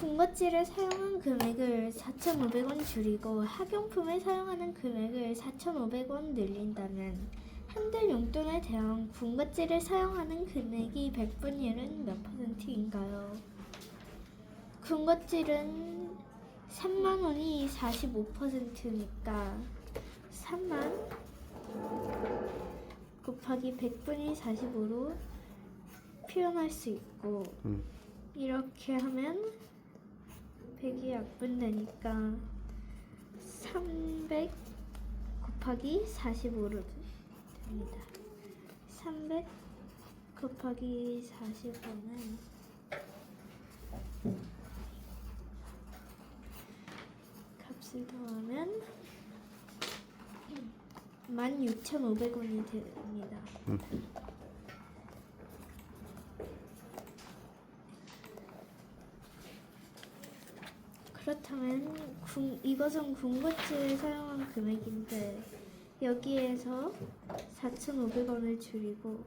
군것질을 사용한 금액을 4,500원 줄이고 학용품을 사용하는 금액을 4,500원 늘린다면 한 달 용돈에 대한 군것질을 사용하는 금액이 100분율은 몇 퍼센트인가요? 군것질은 3만 원이 45%니까 3만 곱하기 100분의 45로 표현할 수 있고 음. 이렇게 하면 100이 약분 되니까 300 곱하기 45로 됩니다. 300 곱하기 45는 값을 더하면 16,500원이 됩니다. 음. 그렇다면 군, 이것은 군것질을 사용한 금액인데 여기에서 4,500원을 줄이고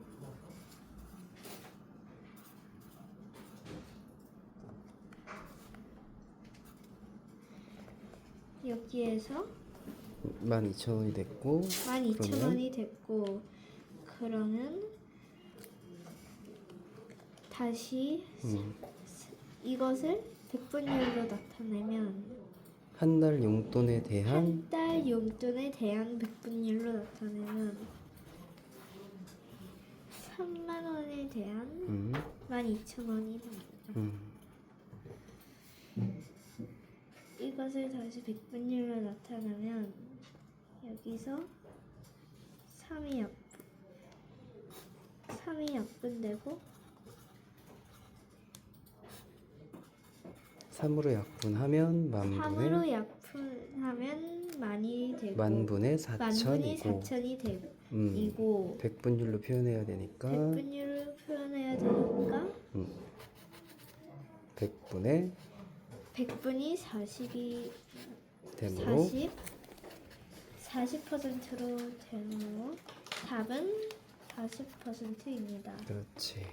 여기에서 12,000원이 됐고 12,000원이 됐고 그러면 다시 음. 이것을 백분율로 나타내면 한 달 용돈에 대한 한 달 용돈에 대한 백분율로 나타내면 3만 원에 대한 음. 12,000원이 됩니다. 음. 이것을 다시 백분율로 나타내면 여기서 3이 약분 3이 약분되고 3으로 약분하면 만분의 3으로 약분하면 만이 되고 만분의 만분이 4천이고 4천이 되고 음. 이고 백분율로 표현해야 되니까 백분율을 표현해야 되니까 백분의 100분이 40이 됨으로 40 40%로 되므로 답은 40%입니다. 그렇지